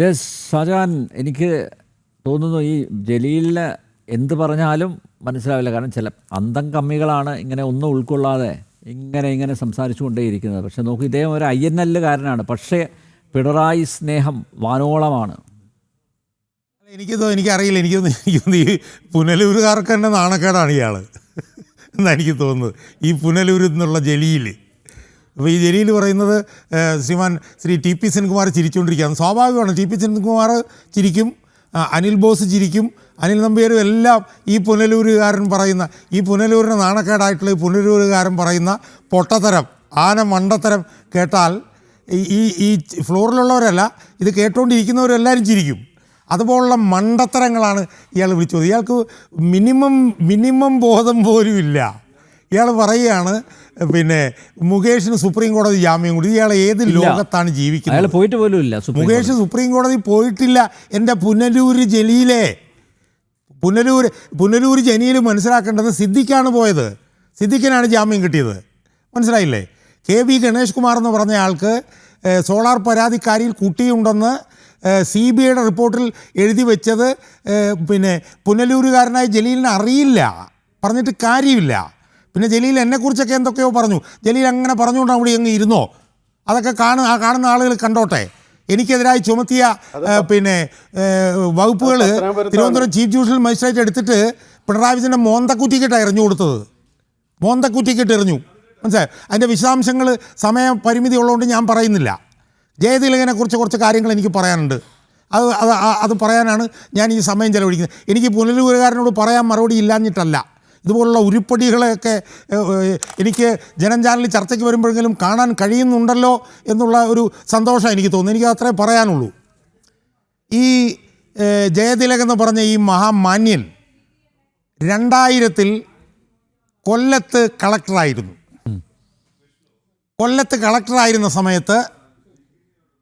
Yes Shah Jahan എനിക്ക് തോന്നുന്നു ഈ ജലീലിന് എന്ത് പറഞ്ഞാലും മനസ്സിലാവില്ല. കാരണം ചില അന്തം കമ്മികളാണ് ഇങ്ങനെ ഒന്നും ഉൾക്കൊള്ളാതെ ഇങ്ങനെ ഇങ്ങനെ സംസാരിച്ചു കൊണ്ടേയിരിക്കുന്നത് പക്ഷെ നോക്കൂ ഇദ്ദേഹം ഒരു ഐ എൻ പക്ഷേ പിണറായി സ്നേഹം വാനോളമാണ്. എനിക്ക് തോന്നുന്നു എനിക്കറിയില്ല. എനിക്ക് തോന്നുന്നു ഈ പുനലൂരുകാർക്ക് തന്നെ നാണക്കേടാണ് ഇയാൾ എന്നാണ് എനിക്ക് തോന്നുന്നത്. ഈ പുനലൂരിൽ നിന്നുള്ള ജലീൽ അപ്പോൾ ഈ ജലീൽ പറയുന്നത് ശ്രീമാൻ ശ്രീ ടി പി സെൻകുമാർ ചിരിച്ചുകൊണ്ടിരിക്കുകയാണ്. സ്വാഭാവികമാണ് ടി പി സെൻകുമാർ ചിരിക്കും അനിൽ ബോസ് ചിരിക്കും അനിൽ നമ്പ്യാരും എല്ലാം ഈ പുനലൂരുകാരൻ പറയുന്ന ഈ പുനലൂരിന് നാണക്കേടായിട്ടുള്ള ഈ പുനലൂരുകാരൻ പറയുന്ന പൊട്ടത്തരം ആന മണ്ടത്തരം കേട്ടാൽ ഈ- ഈ ഫ്ലോറിലുള്ളവരല്ല ഇത് കേട്ടുകൊണ്ടിരിക്കുന്നവരെല്ലാവരും ചിരിക്കും. അതുപോലുള്ള മണ്ടത്തരങ്ങളാണ് ഇയാൾ വിളിച്ചത്. ഇയാൾക്ക് മിനിമം മിനിമം ബോധം പോലും ഇല്ല ഇയാൾ പറയുകയാണ് പിന്നെ മുകേഷിന് സുപ്രീം കോടതി ജാമ്യം കൊടുത്തു. ഇയാൾ ഏത് ലോകത്താണ് ജീവിക്കുന്നത്? പോയിട്ട് പോലും ഇല്ല മുകേഷ് സുപ്രീം കോടതി പോയിട്ടില്ല. എന്റെ പുനലൂർ ജലീലേ. പുനലൂർ പുനലൂർ ജനിയിൽ മനസ്സിലാക്കേണ്ടത് സിദ്ദിഖാണ് പോയത്. സിദ്ദിഖിനാണ് ജാമ്യം കിട്ടിയത്. മനസ്സിലായില്ലേ? കെ വി ഗണേഷ് കുമാർ എന്ന് പറഞ്ഞ ആൾക്ക് സോളാർ പരാതിക്കാരിയിൽ കുട്ടിയുണ്ടെന്ന് സി ബി ഐയുടെ റിപ്പോർട്ടിൽ എഴുതി വെച്ചത് പിന്നെ പുനലൂരുകാരനായ ജലീലിന് അറിയില്ല. പറഞ്ഞിട്ട് കാര്യമില്ല. പിന്നെ ജലീൽ എന്നെക്കുറിച്ചൊക്കെ എന്തൊക്കെയോ പറഞ്ഞു. ജലീൽ അങ്ങനെ പറഞ്ഞുകൊണ്ട് അവിടെ അങ്ങ് ഇരുന്നോ? അതൊക്കെ കാണുന്ന ആ കാണുന്ന ആളുകൾ കണ്ടോട്ടെ? എനിക്കെതിരായി ചുമത്തിയ പിന്നെ വകുപ്പുകൾ തിരുവനന്തപുരം ചീഫ് ജുഡീഷ്യൽ മജിസ്ട്രേറ്റ് എടുത്തിട്ട് പിണറായി വിജയന്റെ മോന്തക്കുറ്റിക്കിട്ട് എറിഞ്ഞു കൊടുത്തത്. മോന്തക്കുറ്റിക്കിട്ട് എറിഞ്ഞു. മനസ്സിലായി? അതിന്റെ വിശദാംശങ്ങൾ സമയ പരിമിതി ഉള്ളതുകൊണ്ട് ഞാൻ പറയുന്നില്ല. ജയതിലകനെ കുറിച്ച് കുറച്ച് കാര്യങ്ങൾ എനിക്ക് പറയാനുണ്ട്. അത് അത് അത് പറയാനാണ് ഞാൻ ഈ സമയം ചെലവഴിക്കുന്നത്. എനിക്ക് പുനലൂരുകാരനോട് പറയാൻ മറുപടി ഇല്ലാഞ്ഞിട്ടല്ല. ഇതുപോലുള്ള ഉരുപ്പടികളെയൊക്കെ എനിക്ക് ജനം ചാനലിൽ ചർച്ചയ്ക്ക് വരുമ്പോഴെങ്കിലും കാണാൻ കഴിയുന്നുണ്ടല്ലോ എന്നുള്ള ഒരു സന്തോഷം എനിക്ക് തോന്നുന്നു. എനിക്ക് അത്രേ പറയാനുള്ളൂ. ഈ ജയതിലക് എന്ന് പറഞ്ഞ ഈ മഹാമാന്യൻ രണ്ടായിരത്തിൽ കൊല്ലത്ത് കളക്ടറായിരുന്നു. കൊല്ലത്ത് കളക്ടറായിരുന്ന സമയത്ത്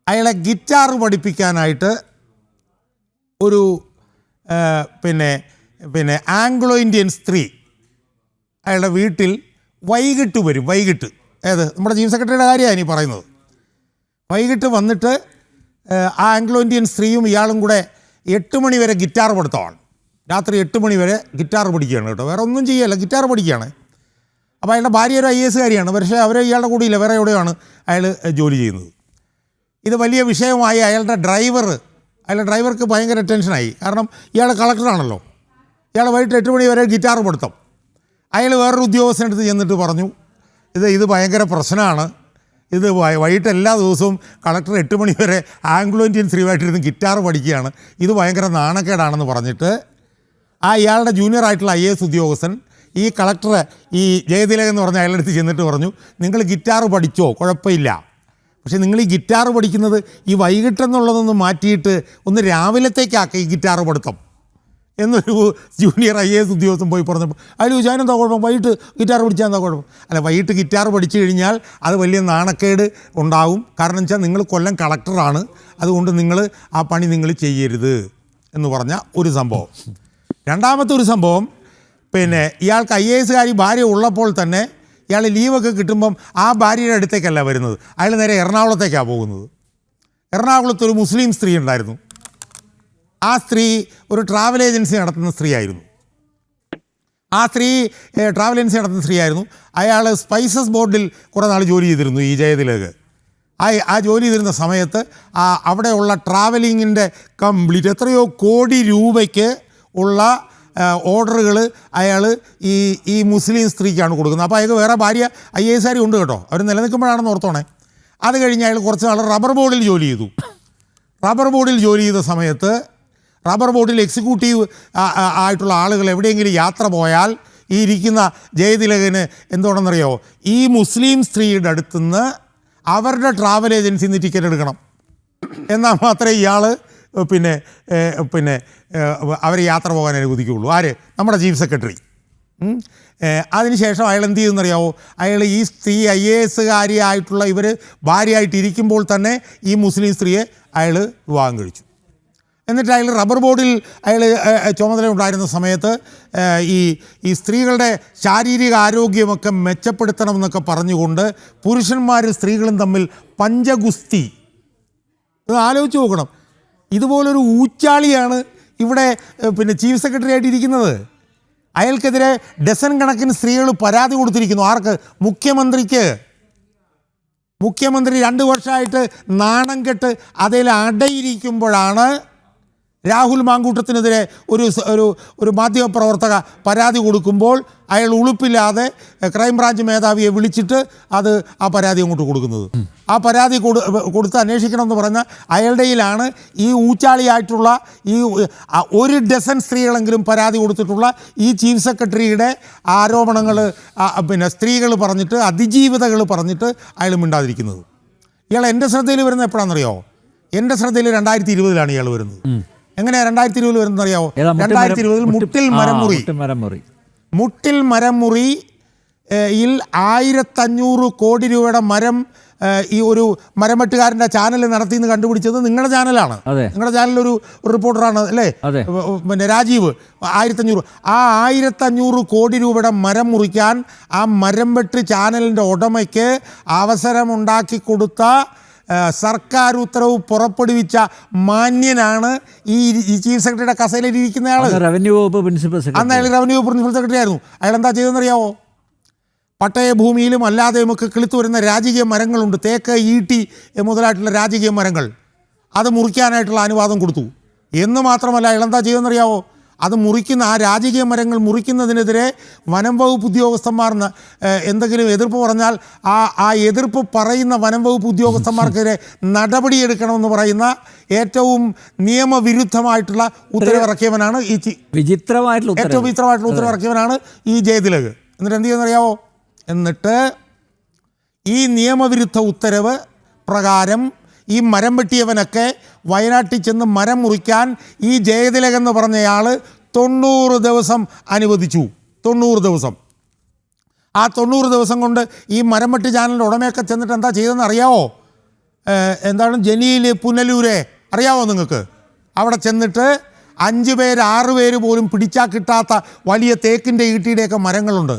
അയാളെ ഗിറ്റാർ പഠിപ്പിക്കാനായിട്ട് ഒരു പിന്നെ പിന്നെ ആംഗ്ലോ ഇന്ത്യൻ സ്ത്രീ അയാളുടെ വീട്ടിൽ വൈകിട്ട് വരും വൈകിട്ട്. ഏത്? നമ്മുടെ ചീഫ് സെക്രട്ടറിയുടെ കാര്യമാണ് ഈ പറയുന്നത്. വൈകിട്ട് വന്നിട്ട് ആ ആംഗ്ലോ ഇന്ത്യൻ സ്ത്രീയും ഇയാളും കൂടെ എട്ട് മണി വരെ ഗിറ്റാർ പഠിത്തമാണ്. രാത്രി എട്ട് മണി വരെ ഗിറ്റാർ പഠിക്കുകയാണ് കേട്ടോ. വേറെ ഒന്നും ചെയ്യല്ല ഗിറ്റാർ പഠിക്കുകയാണ്. അപ്പോൾ അയാളുടെ ഭാര്യ ഒരു ഐ എസ് കാരിയാണ് പക്ഷേ അവർ ഇയാളുടെ കൂടെ ഇല്ല വേറെ എവിടെയാണ് അയാൾ ജോലി ചെയ്യുന്നത്. ഇത് വലിയ വിഷയമായി അയാളുടെ ഡ്രൈവർ അയാളുടെ ഡ്രൈവർക്ക് ഭയങ്കര ടെൻഷനായി. കാരണം ഇയാൾ കളക്ടറാണല്ലോ. ഇയാൾ വൈകിട്ട് എട്ട് മണി വരെ ഗിറ്റാർ പഠിത്തം. അയാൾ വേറൊരു ഉദ്യോഗസ്ഥനടുത്ത് ചെന്നിട്ട് പറഞ്ഞു ഇത് ഇത് ഭയങ്കര പ്രശ്നമാണ്. ഇത് വൈകിട്ട് എല്ലാ ദിവസവും കളക്ടർ എട്ട് മണി വരെ ആംഗ്ലോ ഇന്ത്യൻ സ്ത്രീയുമായിട്ടിരുന്ന് ഗിറ്റാർ പഠിക്കുകയാണ്. ഇത് ഭയങ്കര നാണക്കേടാണെന്ന് പറഞ്ഞിട്ട് ആ ഇയാളുടെ ജൂനിയർ ആയിട്ടുള്ള ഐ എസ് ഉദ്യോഗസ്ഥൻ ഈ കളക്ടർ ഈ ജയതിലകൻ എന്ന് പറഞ്ഞ അയാളുടെ അടുത്ത് ചെന്നിട്ട് പറഞ്ഞു നിങ്ങൾ ഗിറ്റാർ പഠിച്ചോ? കുഴപ്പമില്ല. പക്ഷേ നിങ്ങൾ ഈ ഗിറ്റാർ പഠിക്കുന്നത് ഈ വൈകിട്ടെന്നുള്ളതൊന്ന് മാറ്റിയിട്ട് ഒന്ന് രാവിലത്തേക്കാക്കുക ഈ ഗിറ്റാർ പഠിത്തം. എന്നൊരു ജൂനിയർ ഐ എസ് ഉദ്യോഗസ്ഥൻ പോയി പറഞ്ഞപ്പോൾ അതിൽ എന്താ കുഴപ്പം? വൈകിട്ട് ഗിറ്റാർ പഠിച്ചാൽ എന്താ കുഴപ്പം? അല്ല വൈകിട്ട് ഗിറ്റാർ പഠിച്ചു കഴിഞ്ഞാൽ അത് വലിയ നാണക്കേട് ഉണ്ടാവും. കാരണം വെച്ചാൽ നിങ്ങൾ കൊല്ലം കളക്ടറാണ് അതുകൊണ്ട് നിങ്ങൾ ആ പണി നിങ്ങൾ ചെയ്യരുത് എന്ന് പറഞ്ഞ ഒരു സംഭവം. രണ്ടാമത്തെ ഒരു സംഭവം പിന്നെ ഇയാൾക്ക് ഐ എ എസുകാരി ഭാര്യ ഉള്ളപ്പോൾ തന്നെ ഇയാൾ ലീവൊക്കെ കിട്ടുമ്പം ആ ഭാര്യയുടെ അടുത്തേക്കല്ല വരുന്നത്. അയാൾ നേരെ എറണാകുളത്തേക്കാണ് പോകുന്നത്. എറണാകുളത്തൊരു മുസ്ലിം സ്ത്രീ ഉണ്ടായിരുന്നു. ആ സ്ത്രീ ഒരു ട്രാവൽ ഏജൻസി നടത്തുന്ന സ്ത്രീയായിരുന്നു. ആ സ്ത്രീ ട്രാവൽ ഏജൻസി നടത്തുന്ന സ്ത്രീയായിരുന്നു. അയാൾ സ്പൈസസ് ബോർഡിൽ കുറേ നാൾ ജോലി ചെയ്തിരുന്നു ഈ ജയതിലേക്ക്. ആ ആ ജോലി ചെയ്തിരുന്ന സമയത്ത് ആ അവിടെയുള്ള ട്രാവലിങ്ങിന്റെ കംപ്ലീറ്റ് എത്രയോ കോടി രൂപയ്ക്ക് ഉള്ള ഓർഡറുകൾ അയാൾ ഈ ഈ മുസ്ലിം സ്ത്രീക്കാണ് കൊടുക്കുന്നത്. അപ്പോൾ അയാൾക്ക് വേറെ ഭാര്യ ഐ എ എസ് ഉണ്ട് കേട്ടോ. അവർ നിലനിൽക്കുമ്പോഴാണെന്ന് ഓർത്തോണേ. അത് കഴിഞ്ഞ് അയാൾ കുറച്ച് നാൾ റബ്ബർ ബോർഡിൽ ജോലി ചെയ്തു. റബ്ബർ ബോർഡിൽ ജോലി ചെയ്ത സമയത്ത് റബ്ബർ ബോട്ടിൽ എക്സിക്യൂട്ടീവ് ആയിട്ടുള്ള ആളുകൾ എവിടെയെങ്കിലും യാത്ര പോയാൽ ഈ ഇരിക്കുന്ന ജയതിലകന് എന്തുകൊണ്ടെന്നറിയോ? ഈ മുസ്ലിം സ്ത്രീയുടെ അടുത്തുനിന്ന് അവരുടെ ട്രാവൽ ഏജൻസിയിൽ നിന്ന് ടിക്കറ്റ് എടുക്കണം. എന്നാൽ മാത്രമേ ഇയാൾ പിന്നെ പിന്നെ അവർ യാത്ര പോകാൻ അനുവദിക്കുകയുള്ളൂ. ആര്? നമ്മുടെ ചീഫ് സെക്രട്ടറി. അതിനുശേഷം അയാൾ എന്ത് ചെയ്യുമെന്നറിയാവോ? അയാൾ ഈ സ്ത്രീ ഐ എ എസുകാരിയായിട്ടുള്ള ഇവർ ഭാര്യയായിട്ട് ഇരിക്കുമ്പോൾ തന്നെ ഈ മുസ്ലിം സ്ത്രീയെ അയാൾ വിവാഹം കഴിച്ചു. എന്നിട്ട് അയാൾ റബ്ബർ ബോർഡിൽ അയാൾ ചുമതല ഉണ്ടായിരുന്ന സമയത്ത് ഈ ഈ സ്ത്രീകളുടെ ശാരീരിക ആരോഗ്യമൊക്കെ മെച്ചപ്പെടുത്തണം എന്നൊക്കെ പറഞ്ഞുകൊണ്ട് പുരുഷന്മാരും സ്ത്രീകളും തമ്മിൽ പഞ്ചഗുസ്തി. ഇത് ആലോചിച്ച് നോക്കണം. ഇതുപോലൊരു ഊച്ചാളിയാണ് ഇവിടെ പിന്നെ ചീഫ് സെക്രട്ടറി ആയിട്ട് ഇരിക്കുന്നത്. അയാൾക്കെതിരെ ഡസൻ കണക്കിന് സ്ത്രീകൾ പരാതി കൊടുത്തിരിക്കുന്നു. ആർക്ക്? മുഖ്യമന്ത്രിക്ക്. മുഖ്യമന്ത്രി രണ്ട് വർഷമായിട്ട് നാണം കെട്ട് അതിൽ അടയിരിക്കുമ്പോഴാണ് രാഹുൽ മാങ്കൂട്ടത്തിനെതിരെ ഒരു ഒരു ഒരു മാധ്യമപ്രവർത്തക പരാതി കൊടുക്കുമ്പോൾ അയാൾ ഉളുപ്പില്ലാതെ ക്രൈംബ്രാഞ്ച് മേധാവിയെ വിളിച്ചിട്ട് അത് ആ പരാതി അങ്ങോട്ട് കൊടുക്കുന്നത്. ആ പരാതി കൊടു കൊടുത്ത് അന്വേഷിക്കണമെന്ന് പറഞ്ഞ അയാളുടെയിലാണ് ഈ ഊച്ചാളിയായിട്ടുള്ള ഈ ഒരു ഡസൻ സ്ത്രീകളെങ്കിലും പരാതി കൊടുത്തിട്ടുള്ള ഈ ചീഫ് സെക്രട്ടറിയുടെ ആരോപണങ്ങൾ പിന്നെ സ്ത്രീകൾ പറഞ്ഞിട്ട് അതിജീവിതകൾ പറഞ്ഞിട്ട് അയാൾ മിണ്ടാതിരിക്കുന്നത്. ഇയാൾ എന്റെ ശ്രദ്ധയിൽ വരുന്നത് എപ്പോഴാണെന്നറിയോ? എന്റെ ശ്രദ്ധയിൽ രണ്ടായിരത്തി ഇരുപതിലാണ് ഇയാൾ വരുന്നത്. എങ്ങനെയാ രണ്ടായിരത്തി ഇരുപതിൽ വരുന്നത് അറിയാവോ? മുട്ടിൽ രണ്ടായിരത്തി ഇരുപതിൽ മുട്ടിൽ മരമുറി. മരമുറി. മുട്ടിൽ മരമുറി യിൽ ആയിരത്തഞ്ഞൂറ് കോടി രൂപയുടെ മരം ഈ ഒരു മരമെട്ടുകാരന്റെ ചാനൽ നടത്തി എന്ന് കണ്ടുപിടിച്ചത് നിങ്ങളുടെ ചാനലാണ്. നിങ്ങളുടെ ചാനലൊരു റിപ്പോർട്ടറാണ് അല്ലേ? പിന്നെ രാജീവ് ആയിരത്തഞ്ഞൂറ്. ആ ആയിരത്തഞ്ഞൂറ് കോടി രൂപയുടെ മരം മുറിക്കാൻ ആ മരം വെട്ട് ചാനലിന്റെ ഉടമയ്ക്ക് അവസരമുണ്ടാക്കി കൊടുത്ത സർക്കാർ ഉത്തരവ് പുറപ്പെടുവിച്ച മാന്യനാണ് ഈ ചീഫ് സെക്രട്ടറിയുടെ കസേലയിൽ ഇരിക്കുന്നയാൾ അന്ന് റവന്യൂ വകുപ്പ് പ്രിൻസിപ്പൽ അന്ന് സെക്രട്ടറി അയാൾ റവന്യൂ പ്രിൻസിപ്പൽ സെക്രട്ടറി ആയിരുന്നു. അയാൾ എന്താ ചെയ്തതെന്നറിയാവോ പട്ടയഭൂമിയിലും അല്ലാതെയുമൊക്കെ കിളുത്തു വരുന്ന രാജകീയ മരങ്ങളുണ്ട്. തേക്ക് ഈട്ടി മുതലായിട്ടുള്ള രാജകീയ മരങ്ങൾ. അത് മുറിക്കാനായിട്ടുള്ള അനുവാദം കൊടുത്തു. എന്ന് മാത്രമല്ല അയാൾ എന്താ ചെയ്തെന്നറിയാവോ അത് മുറിക്കുന്ന ആ രാജകീയ മരങ്ങൾ മുറിക്കുന്നതിനെതിരെ വനം വകുപ്പ് ഉദ്യോഗസ്ഥന്മാർ എന്തെങ്കിലും എതിർപ്പ് പറഞ്ഞാൽ ആ ആ എതിർപ്പ് പറയുന്ന വനം വകുപ്പ് ഉദ്യോഗസ്ഥന്മാർക്കെതിരെ നടപടിയെടുക്കണമെന്ന് പറയുന്ന ഏറ്റവും നിയമവിരുദ്ധമായിട്ടുള്ള ഉത്തരവിറക്കിയവനാണ് ഈ വിചിത്രമായിട്ടുള്ള ഏറ്റവും വിചിത്രമായിട്ടുള്ള ഉത്തരവിറക്കിയവനാണ് ഈ ജയതിലക്. എന്നിട്ട് എന്ത് ചെയ്യുന്നറിയാവോ എന്നിട്ട് ഈ നിയമവിരുദ്ധ ഉത്തരവ് പ്രകാരം ഈ മരം വെട്ടിയവനൊക്കെ വയനാട്ടിൽ ചെന്ന് മരം മുറിക്കാൻ ഈ ജയതിലകൻ എന്ന് പറഞ്ഞയാൾ തൊണ്ണൂറ് ദിവസം അനുവദിച്ചു. തൊണ്ണൂറ് ദിവസം. ആ തൊണ്ണൂറ് ദിവസം കൊണ്ട് ഈ മരം വെട്ടി ചാനലിന്റെ ഉടമയൊക്കെ ചെന്നിട്ട് എന്താ ചെയ്തതെന്ന് അറിയാവോ? എന്താണ് ജലീൽ പുനലൂരെ അറിയാവോ നിങ്ങൾക്ക്? അവിടെ ചെന്നിട്ട് അഞ്ച് പേര് ആറ് പേര് പോലും പിടിച്ചാൽ കിട്ടാത്ത വലിയ തേക്കിന്റെ ഈട്ടിയുടെയൊക്കെ മരങ്ങളുണ്ട്.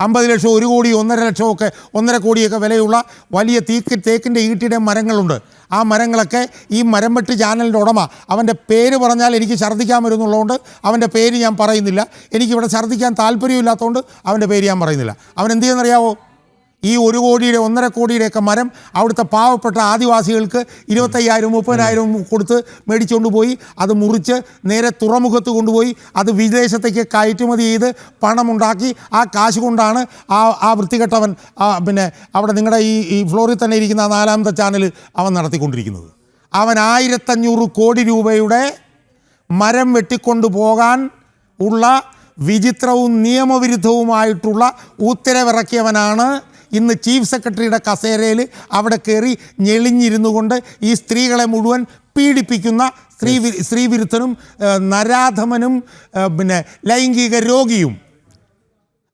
അമ്പത് ലക്ഷം ഒരു കോടി ഒന്നര ലക്ഷമൊക്കെ ഒന്നര കോടിയൊക്കെ വിലയുള്ള വലിയ തീക്ക് തേക്കിന്റെ ഈട്ടിയുടെ മരങ്ങളുണ്ട്. ആ മരങ്ങളൊക്കെ ഈ മരംവെട്ട് ചാനലിന്റെ ഉടമ അവന്റെ പേര് പറഞ്ഞാൽ എനിക്ക് ഛർദ്ദിക്കാൻ വരുന്നുള്ളതുകൊണ്ട് അവന്റെ പേര് ഞാൻ പറയുന്നില്ല. എനിക്കിവിടെ ഛർദ്ദിക്കാൻ താല്പര്യമില്ലാത്തതുകൊണ്ട് അവന്റെ പേര് ഞാൻ പറയുന്നില്ല. അവൻ എന്ത് ചെയ്യുന്നറിയാവോ ഈ ഒരു കോടിയുടെ ഒന്നര കോടിയുടെയൊക്കെ മരം അവിടുത്തെ പാവപ്പെട്ട ആദിവാസികൾക്ക് ഇരുപത്തയ്യായിരം മുപ്പതിനായിരം കൊടുത്ത് മേടിച്ചുകൊണ്ട് പോയി. അത് മുറിച്ച് നേരെ തുറമുഖത്ത് കൊണ്ടുപോയി. അത് വിദേശത്തേക്ക് കയറ്റുമതി ചെയ്ത് പണമുണ്ടാക്കി. ആ കാശ് കൊണ്ടാണ് ആ ആ വൃത്തികെട്ടവൻ പിന്നെ അവിടെ നിങ്ങളുടെ ഈ ഈ ഫ്ലോറിൽ തന്നെ ഇരിക്കുന്ന നാലാമത്തെ ചാനൽ അവൻ നടത്തിക്കൊണ്ടിരിക്കുന്നത്. അവൻ ആയിരത്തഞ്ഞൂറ് കോടി രൂപയുടെ മരം വെട്ടിക്കൊണ്ടു പോകാൻ ഉള്ള വിചിത്രവും നിയമവിരുദ്ധവുമായിട്ടുള്ള ഉത്തരവിറക്കിയവനാണ് ഇന്ന് ചീഫ് സെക്രട്ടറിയുടെ കസേരയിൽ അവിടെ കയറി ഞെളിഞ്ഞിരുന്നു കൊണ്ട് ഈ സ്ത്രീകളെ മുഴുവൻ പീഡിപ്പിക്കുന്ന സ്ത്രീ സ്ത്രീവിരുദ്ധനും നരാധമനും പിന്നെ ലൈംഗിക രോഗിയും.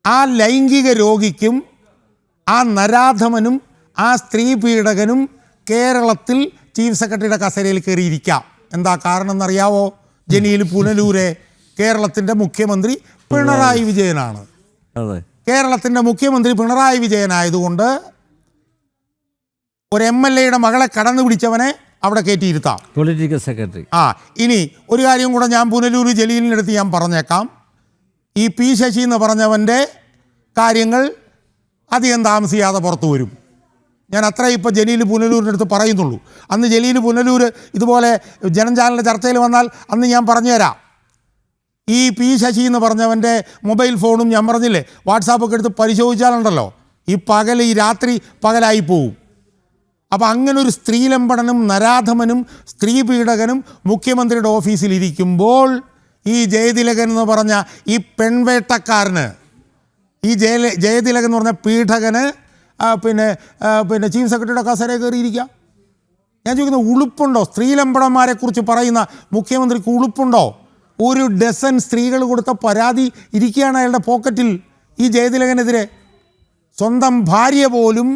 ആ ലൈംഗിക രോഗിക്കും ആ നരാധമനും ആ സ്ത്രീ പീഡകനും കേരളത്തിൽ ചീഫ് സെക്രട്ടറിയുടെ കസേരയിൽ കയറിയിരിക്കാം. എന്താ കാരണം എന്നറിയാവോ ജനീൽ പുനലൂരെ കേരളത്തിന്റെ മുഖ്യമന്ത്രി പിണറായി. വിജയനാണ്. അതെ. കേരളത്തിന്റെ മുഖ്യമന്ത്രി പിണറായി വിജയനായതുകൊണ്ട് ഒരു എം എൽ എയുടെ മകളെ കടന്നു പിടിച്ചവനെ അവിടെ കയറ്റിയിരുത്താം. പൊളിറ്റിക്കൽ സെക്രട്ടറി ആ ഇനി ഒരു കാര്യം കൂടെ ഞാൻ പുനലൂർ ജലീലിനടുത്ത് ഞാൻ പറഞ്ഞേക്കാം. ഈ പി ശശി എന്ന് പറഞ്ഞവന്റെ കാര്യങ്ങൾ അധികം താമസിയാതെ പുറത്തു വരും. ഞാൻ അത്ര ഇപ്പോൾ ജലീൽ പുനലൂരിന്റെ അടുത്ത് പറയുന്നുള്ളൂ. അന്ന് ജലീൽ പുനലൂർ ഇതുപോലെ ജനചാനലിന്റെ ചർച്ചയിൽ വന്നാൽ അന്ന് ഞാൻ പറഞ്ഞുതരാം. ഈ പി ശശി എന്ന് പറഞ്ഞവന്റെ മൊബൈൽ ഫോണും ഞാൻ പറഞ്ഞില്ലേ വാട്സാപ്പൊക്കെ എടുത്ത് പരിശോധിച്ചാലുണ്ടല്ലോ ഈ പകൽ ഈ രാത്രി പകലായി പോവും. അപ്പോൾ ഒരു സ്ത്രീലമ്പടനും നരാധമനും സ്ത്രീ പീഡകനും മുഖ്യമന്ത്രിയുടെ ഓഫീസിൽ ഇരിക്കുമ്പോൾ ഈ ജയതിലകൻ എന്ന് പറഞ്ഞ ഈ പെൺവേട്ടക്കാരന് ഈ ജയ ജയതിലകൻ എന്ന് പറഞ്ഞ പീഡകന് പിന്നെ പിന്നെ ചീഫ് സെക്രട്ടറിയുടെ കസേര കയറിയിരിക്കാം ഞാൻ ചോദിക്കുന്നത് ഉളുപ്പുണ്ടോ? സ്ത്രീലമ്പടന്മാരെക്കുറിച്ച് പറയുന്ന മുഖ്യമന്ത്രിക്ക് ഉളുപ്പുണ്ടോ? ഒരു ഡസൻ സ്ത്രീകൾ കൊടുത്ത പരാതി ഇരിക്കുകയാണ് അയാളുടെ പോക്കറ്റിൽ ഈ ജയതിലകനെതിരെ. സ്വന്തം ഭാര്യ പോലും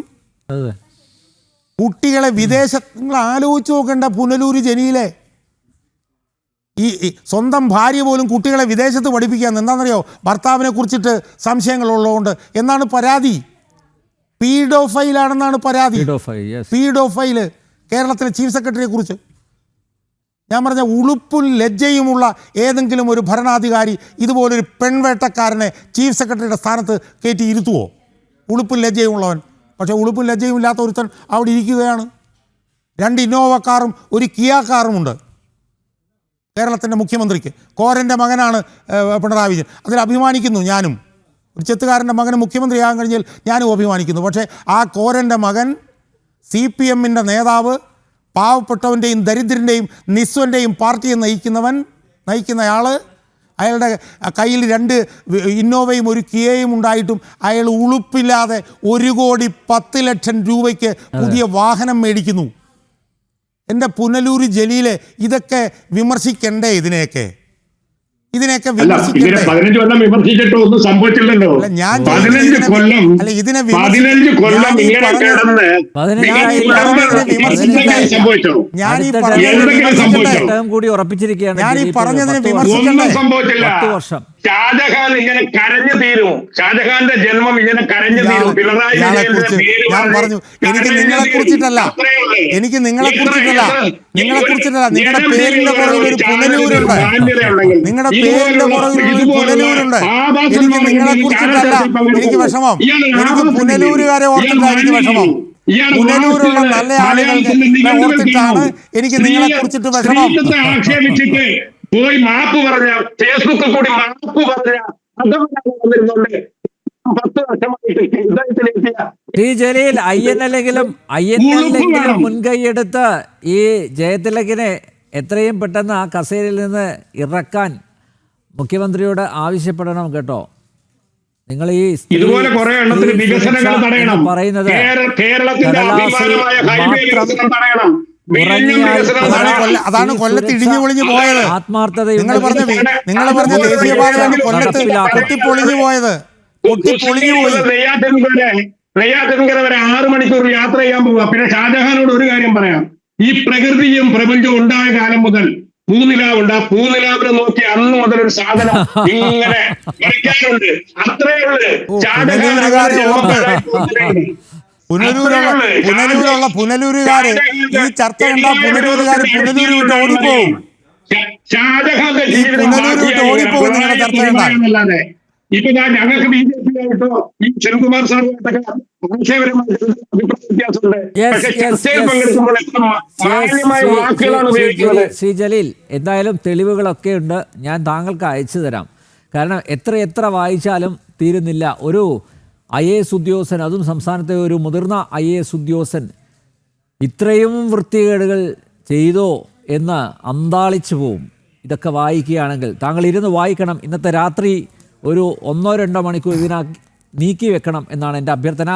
കുട്ടികളെ വിദേശ നിങ്ങൾ ആലോചിച്ച് നോക്കേണ്ട പുനലൂർ ജനിയിലെ ഈ സ്വന്തം ഭാര്യ പോലും കുട്ടികളെ വിദേശത്ത് പഠിപ്പിക്കാൻ എന്താണെന്നറിയോ? ഭർത്താവിനെ കുറിച്ചിട്ട് സംശയങ്ങളുള്ളതുകൊണ്ട് എന്നാണ് പരാതി? പീഡോഫൈലാണെന്നാണ് പരാതി. പീഡോഫൈ യെസ് പീഡോഫൈൽ കേരളത്തിലെ ചീഫ് സെക്രട്ടറിയെ കുറിച്ച്. ഞാൻ പറഞ്ഞ ഉളുപ്പും ലജ്ജയുമുള്ള ഏതെങ്കിലും ഒരു ഭരണാധികാരി ഇതുപോലൊരു പെൺവേട്ടക്കാരനെ ചീഫ് സെക്രട്ടറിയുടെ സ്ഥാനത്ത് കയറ്റി ഇരുത്തുവോ? ഉളുപ്പും ലജ്ജയുമുള്ളവൻ. പക്ഷേ ഉളുപ്പും ലജ്ജയും ഇല്ലാത്ത ഒരുത്തൻ അവിടെ ഇരിക്കുകയാണ്. രണ്ട് ഇന്നോവ കാറും ഒരു കിയ കാറുമുണ്ട് കേരളത്തിന്റെ മുഖ്യമന്ത്രിക്ക്. കോരന്റെ മകനാണ് പിണറായി വിജയൻ. അതിൽ അഭിമാനിക്കുന്നു ഞാനും. ഒരു ചെത്തുകാരന്റെ മകൻ മുഖ്യമന്ത്രിയാകാൻ കഴിഞ്ഞാൽ ഞാനും അഭിമാനിക്കുന്നു. പക്ഷേ ആ കോരന്റെ മകൻ സി പി എമ്മിന്റെ നേതാവ് പാവപ്പെട്ടവന്റെയും ദരിദ്രന്റെയും നിസ്വന്റെയും പാർട്ടിയെ നയിക്കുന്നവൻ നയിക്കുന്ന ആൾ അയാളുടെ കയ്യിൽ രണ്ട് ഇന്നോവയും ഒരു കിയയും ഉണ്ടായിട്ടും അയാൾ ഉളുപ്പില്ലാതെ ഒരു കോടി പത്ത് ലക്ഷം രൂപയ്ക്ക് പുതിയ വാഹനം മേടിക്കുന്നു. എന്റെ പുനലൂർ ജലീൽ ഇതൊക്കെ വിമർശിക്കണ്ടേ ഇതിനെയൊക്കെ? ഇതിനെയൊക്കെ അല്ല ഇതിനെ ഞാൻ ഈ പറഞ്ഞതിനെ വിമർശിക്കണ്ടേ? കൂടി ഉറപ്പിച്ചിരിക്കുകയാണ് ഞാൻ ഈ. പറഞ്ഞതിനെ വർഷം. വിമർശിക്കണ്ടേ? ഷാജഹാൻ ഇങ്ങനെ കരഞ്ഞു തീരും. ഷാജഹാന്റെ ജന്മം ഇങ്ങനെ കരഞ്ഞു തീരും. പിണറായി ഇയാളെ വിജയന്റെ കുറിച്ച് പേര് ഞാൻ പറഞ്ഞു എനിക്ക് നിങ്ങളെ കുറിച്ചിട്ടല്ല. എനിക്ക് നിങ്ങളെ കുറിച്ചിട്ടല്ല. നിങ്ങളെ കുറിച്ചിട്ടല്ല. നിങ്ങളുടെ പേരിന്റെ പുറകിൽ ഒരു പുനലൂരുണ്ട്. നിങ്ങളുടെ പേരിന്റെ ഇതുപോലുള്ള പുനലൂരുണ്ട്. എനിക്ക് നിങ്ങളെ ഈ കുറിച്ചിട്ടല്ല. എനിക്ക് വിഷമം. എനിക്ക് പുനലൂരുകാരെ ഓർത്തിട്ടാണ് എനിക്ക് വിഷമം. പുനലൂരുള്ള നല്ല ആളുകൾക്ക് ഓർത്തിട്ടാണ് എനിക്ക് നിങ്ങളെ കുറിച്ചിട്ട് വിഷമം. ആക്ഷേപിച്ചിട്ട് പോയി മാപ്പ് പറഞ്ഞ ഫേസ്ബുക്കിൽ കൂടി മാപ്പ് പറഞ്ഞ വന്നിരുന്നുണ്ട് ടി ജലീൽ ഐ എൻ എല്ലെങ്കിലും ഐ എൻ എല്ലെങ്കിലും മുൻകൈയെടുത്ത് ഈ ജയതിലകിനെ എത്രയും പെട്ടെന്ന് ആ കസേരയിൽ നിന്ന് ഇറക്കാൻ മുഖ്യമന്ത്രിയോട് ആവശ്യപ്പെടണം കേട്ടോ. നിങ്ങൾ ഈ ഇതുപോലെ കുറെ എണ്ണത്തിന് വികസനങ്ങൾ തടയണം. പറയുന്നത് കേരളത്തിന്റെ അഭിമാനമായ ഹൈവേ വികസനം തടയണം. അതാണ് കൊല്ലത്ത് ഇടിഞ്ഞു പൊളിഞ്ഞു പോയത്. ആത്മാർത്ഥത നിങ്ങൾ പറഞ്ഞ നിങ്ങൾ പറഞ്ഞ ദേശീയപാതയാണ് കൊല്ലത്ത് പൊട്ടിപ്പൊളിഞ്ഞു പോയത്. പൊട്ടിപ്പൊളിഞ്ഞു പോയി നെയ്യാറ്റിൻകര വരെ ആറ് മണിക്കൂർ യാത്ര ചെയ്യാൻ പോവുക. പിന്നെ ഷാജഹാനോട് ഒരു കാര്യം പറയാം. ഈ പ്രകൃതിയും പ്രപഞ്ചവും ഉണ്ടായ കാലം മുതൽ പൂനിലാവുണ്ട്. ആ പൂനിലാവിനെ നോക്കി അന്ന് മുതൽ ഒരു സാധനം ഇങ്ങനെ കളിക്കാനുണ്ട് അത്രേ ഉള്ളു. ഓ, ഷാജഹാൻ പുനലൂരുകാരെ ഓർത്ത്. അത്രേ പുനലൂരുള്ള ഉള്ളു. പുനലൂരുള്ള പുനലൂരുകാര് ഈ ചർച്ച കണ്ടാ പുനലൂരുകാര് പുനലൂര് വിട്ട് ഓടിപ്പോവും. ഷാ- ഈ പുനലൂര് വിട്ട് ബാക്കിയായി നിങ്ങളുടെ ചർച്ച കണ്ടാൽ. ഇപ്പൊ ഞാൻ ഞങ്ങൾക്ക് ബി ജെ ഈ ശിവകുമാർ സാറുമായിട്ടൊക്കെ ആശയപരമായിട്ട് അഭിപ്രായ വ്യത്യാസമുണ്ട്. Yes, പക്ഷേ yes, ചർച്ചയിൽ yes. പങ്കെടുക്കുമ്പോൾ എത്ര മാന്യമായ ശ്രീ- വാക്കുകളാണ് ഉപയോഗിക്കുന്നത്. ശ്രീ- ശ്രീ ജലീൽ എന്തായാലും തെളിവുകളൊക്കെ ഉണ്ട്. ഞാൻ താങ്കൾക്ക് അയച്ചു തരാം. കാരണം എത്ര എത്ര വായിച്ചാലും തീരുന്നില്ല. ഒരു ഐ എ എസ് ഉദ്യോഗസ്ഥൻ അതും സംസ്ഥാനത്തെ ഒരു മുതിർന്ന ഐ എ എസ് ഉദ്യോഗസ്ഥൻ ഇത്രയും വൃത്തികേടുകൾ ചെയ്തോ എന്ന് അന്താളിച്ചു പോവും. ഇതൊക്കെ വായിക്കുകയാണെങ്കിൽ താങ്കൾ ഇരുന്ന് വായിക്കണം. ഇന്നത്തെ രാത്രി ഒരു ഒന്നോ രണ്ടോ മണിക്കൂർ ഇതിനാ നീക്കി വെക്കണം എന്നാണ് എന്റെ അഭ്യർത്ഥന.